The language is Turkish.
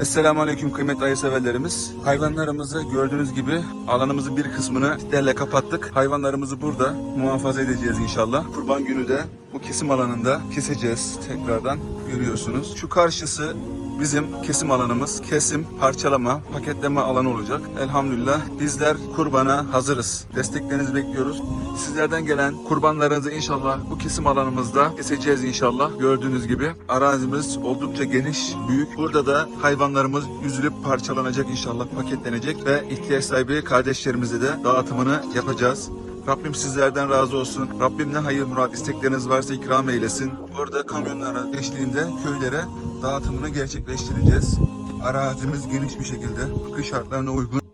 Esselamu Aleyküm kıymetli hayırseverlerimiz. Hayvanlarımızı gördüğünüz gibi alanımızın bir kısmını derle kapattık. Hayvanlarımızı burada muhafaza edeceğiz inşallah. Kurban günü de bu kesim alanında keseceğiz tekrardan görüyorsunuz. Şu karşısı bizim kesim alanımız. Kesim, parçalama, paketleme alanı olacak. Elhamdülillah bizler kurbana hazırız. Desteklerinizi bekliyoruz. Sizlerden gelen kurbanlarınızı inşallah bu kesim alanımızda keseceğiz inşallah. Gördüğünüz gibi arazimiz oldukça geniş, büyük. Burada da hayvanlarımız üzülüp parçalanacak inşallah, paketlenecek ve ihtiyaç sahibi kardeşlerimize de dağıtımını yapacağız. Rabbim sizlerden razı olsun. Rabbim ne hayır murat istekleriniz varsa ikram eylesin. Orada kamyonlara eşliğinde köylere dağıtımını gerçekleştireceğiz. Arazimiz geniş bir şekilde, kış şartlarına uygun.